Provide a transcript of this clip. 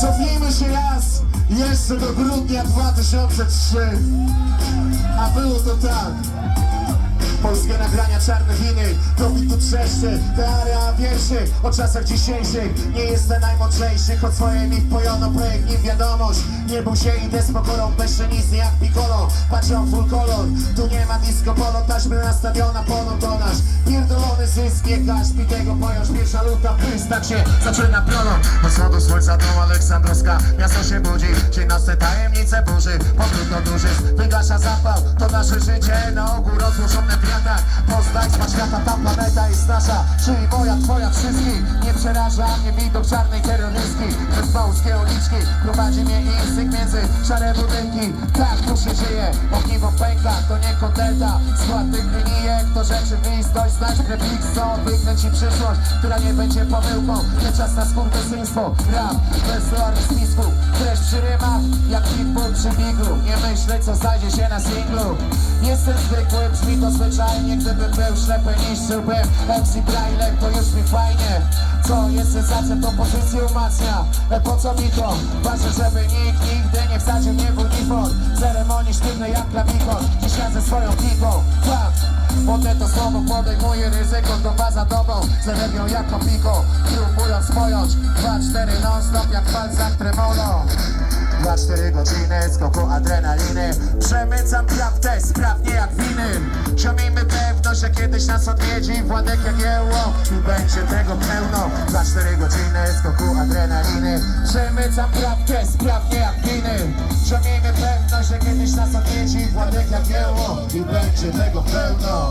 Cofnijmy się raz jeszcze do grudnia 2003 A było to tak. Polskie nagrania czarne winy, profit tu trzeszczy, ta area wierszy O czasach dzisiejszych Nie jestem najmądrzejszy Choć swoje mi wpojono Projekt nim wiadomość. Nie bój się idę z pokorą Bezczelizny jak piccolo. Patrzą full color Tu nie ma disco polo Taśmy nastawiona ponotonaż Pierdolony zysk Nie każ tego pojąć Pierwsza luta pyst Tak się zaczyna pioną Od wschodu słońca dom Aleksandrowska Miasto się budzi. Nocny tajemnice burzy Powrót do duży Wygasza zapał To nasze życie Na ogół rozłożone w wiatrach Poznaństwa świata Ta planeta jest nasza. Czyli moja, twoja, wszystkich Nie przeraża mnie widok czarnej terrorystki. Przez małskie uliczki Prowadzi mnie instynkt między szare budynki. Tak tu się żyje Ogniwo pęka To nie kotleta Skład tych linijek To rzeczywistość. Znać prefix Co wykręci przyszłość Która nie będzie pomyłką. Nie czas na skurwysyństwo. Rap bez teorii spisku. Treść przy rymach Jak pitbull przy biglu. Nie myślę co znajdzie się na singlu Jestem zwykły, brzmi to zwyczajnie Gdybym był ślepy, niszczyłbym MC Braille, to już mi fajnie. Co jest sensacja, to pozycję umacnia. E, Po co mi to? Ważne, żeby nikt nigdy nie wsadził mnie w uniform. Ceremonii sztywnej jak klawikon Dziś ze swoją piką Potem to słowo podejmuje ryzyko To baza dobą, z energią jak piko Próbując pojąć. 2-4 non stop jak palcach tremolo. 2-4 godziny skoku adrenaliny. Przemycam prawdę, sprawnie jak winy. Ziomimy pewność, że kiedyś nas odwiedzi Władek jak jeło i będzie tego pełno. 2-4 godziny skoku adrenaliny. Przemycam prawdę, sprawnie jak winy. Ziomimy pewność, że kiedyś nas odwiedzi Władek jak jeło i będzie tego pełno